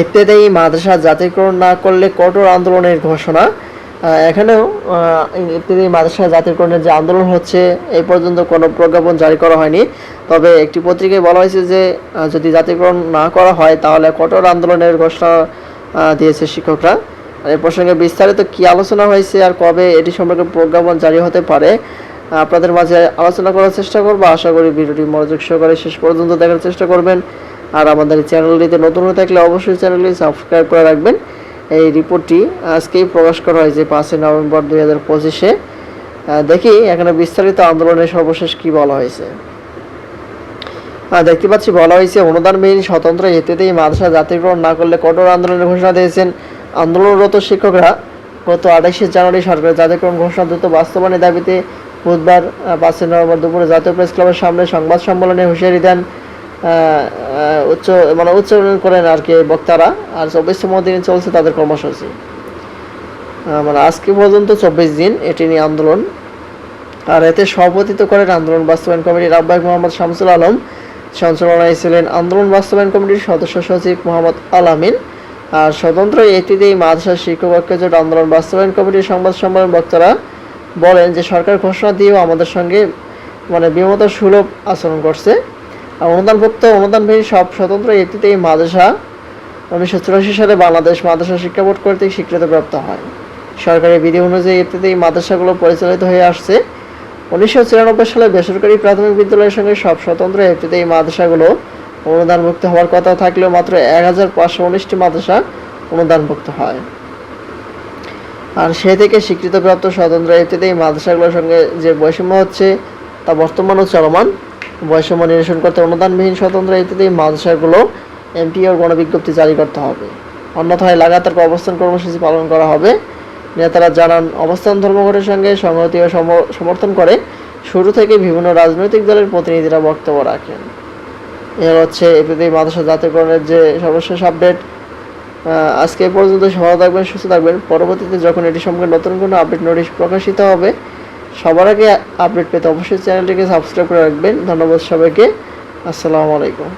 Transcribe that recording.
ইত্যাদি মাদ্রাসা জাতিকরণ না করলে কঠোর আন্দোলনের ঘোষণা। এখানেও ইত্যাদি মাদ্রাসা জাতিকরণের যে আন্দোলন হচ্ছে, এই পর্যন্ত কোনো প্রজ্ঞাপন জারি করা হয়নি। তবে একটি পত্রিকায় বলা হয়েছে যে যদি জাতিকরণ না করা হয়, তাহলে কঠোর আন্দোলনের ঘোষণা দিয়েছে শিক্ষকরা। এই প্রসঙ্গে বিস্তারিত কি আলোচনা হয়েছে আর কবে এটি সম্পর্কে প্রজ্ঞাপন জারি হতে পারে, আপনাদের মাঝে আলোচনা করার চেষ্টা করব। আশা করি ভিডিওটি মনোযোগ সহকারে শেষ পর্যন্ত দেখার চেষ্টা করবেন। আর আমাদের চ্যানেলটিতে নতুন হয়ে থাকলে অবশ্যই চ্যানেলটি সাবস্ক্রাইব করে রাখবেন। এই রিপোর্টটি আজকেই প্রকাশ করা হয়েছে পাঁচই নভেম্বর দুই হাজার পঁচিশে। দেখি এখানে বিস্তারিত আন্দোলনের সর্বশেষ কি বলা হয়েছে। দেখতে পাচ্ছি বলা হয়েছে, অনুদানবিহীন স্বতন্ত্র হেতুতেই মাদ্রাসা জাতিগ্রহণ না করলে কঠোর আন্দোলনের ঘোষণা দিয়েছেন আন্দোলনরত শিক্ষকরা। গত আঠাশে জানুয়ারি সরকারের জাতিগ্রহণ ঘোষণা দ্রুত বাস্তবায়নের দাবিতে বুধবার পাঁচই নভেম্বর দুপুরে জাতীয় প্রেস ক্লাবের সামনে সংবাদ সম্মেলনে হুঁশিয়ারি দেন উচ্চ মানে উচ্চারণ করেন আর কি বক্তারা। আর চব্বিশতম দিন চলছে তাদের কর্মসূচি। মানে আজকে পর্যন্ত চব্বিশ দিন এটি নিয়ে আন্দোলন। আর এতে সভাপতিত্ব করেন আন্দোলন বাস্তবায়ন কমিটির আহ্বায়ক মোহাম্মদ শামসুল আলম। সঞ্চালনায় ছিলেন আন্দোলন বাস্তবায়ন কমিটির সদস্য সচিব মোহাম্মদ আলামিন। আর স্বতন্ত্র এটিতেই মাদ্রাসা শিক্ষক ঐক্যজোট আন্দোলন বাস্তবায়ন কমিটির সংবাদ সম্মেলন বক্তারা বলেন যে সরকার ঘোষণা দিয়েও আমাদের সঙ্গে মানে বিমত সুলভ আচরণ করছে। অনুদানভুক্ত, অনুদানবিহীন সব স্বতন্ত্র এটিতেই মাদ্রাসা উনিশশো চুরাশি সালে বাংলাদেশ মাদ্রাসা শিক্ষা বোর্ড কর্তৃক স্বীকৃতিপ্রাপ্ত হয়। সরকারি বিধি অনুযায়ী এটিতেই মাদ্রাসাগুলো পরিচালিত হয়ে আসছে। উনিশশো চিরানব্বই সালে বেসরকারি প্রাথমিক বিদ্যালয়ের সঙ্গে সব স্বতন্ত্র এফটিতে এই মাদ্রাসাগুলো অনুদানভুক্ত হওয়ার কথা থাকলেও মাত্র এক হাজার পাঁচশো উনিশটি মাদ্রাসা অনুদানভুক্ত হয়। আর সে থেকে স্বীকৃতপ্রাপ্ত স্বতন্ত্র এফটিতে এই মাদ্রাসাগুলোর সঙ্গে যে বৈষম্য হচ্ছে তা বর্তমানেও চলমান। বৈষম্য নিরসন করতে অনুদানবিহীন স্বতন্ত্র এই মাদ্রাসাগুলো এমটিওর গণবিজ্ঞপ্তি জারি করতে হবে। অন্যথায় লাগাতার অবস্থান কর্মসূচি পালন করা হবে। নেতারা জানান, অবস্থান ধর্মঘটের সঙ্গে সংহতি ও সম- সমর্থন করে শুরু থেকে বিভিন্ন রাজনৈতিক দলের প্রতিনিধিরা বক্তব্য রাখেন। এ হচ্ছে এপিতে মাদ্রাসা জাতীয়করণের যে সর্বশেষ আপডেট। আজকে পর্যন্ত সহ থাকবেন, সুস্থ থাকবেন। পরবর্তীতে যখন এটি সম্পর্কে নতুন কোনো আপডেট, নোটিশ প্রকাশিত হবে সবার আগে আপডেট পেতে অবশ্যই চ্যানেলটিকে সাবস্ক্রাইব করে রাখবেন। ধন্যবাদ সবাইকে। আসসালামু আলাইকুম।